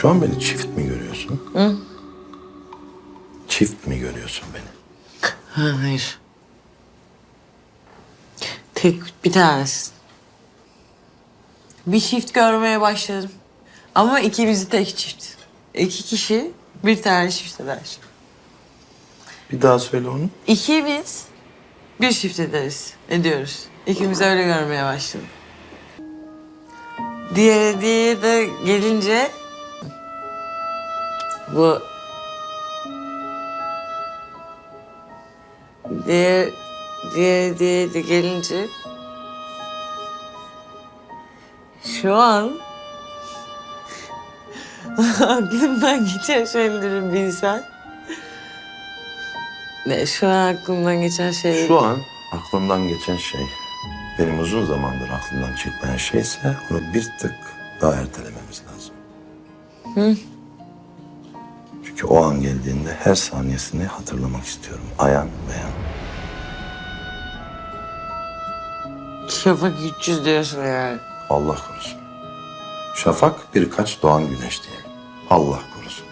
Şu an beni çift mi görüyorsun? Hı? Çift mi görüyorsun beni? Ha, hayır. Tek bir tanesi. Bir çift görmeye başladım. Ama ikimizi tek çift. İki kişi bir tane çift eder. Bir daha söyle onu. İkimiz bir çift ederiz, ediyoruz. İkimiz öyle görmeye başladım. Diğeri, diğeri de gelince bu diğer diğer diğeri de gelince şu an aklımdan geçen şeyleri bilsen. Ne şu an aklımdan geçen şey. Şu an aklımdan geçen şey, benim uzun zamandır aklımdan çıkmayan şeyse onu bir tık daha ertelememiz lazım. Çünkü o an geldiğinde her saniyesini hatırlamak istiyorum. Ayan beyan. Şafak 300 diyorsun yani. Allah korusun. Şafak birkaç doğan güneş diyelim. Allah korusun.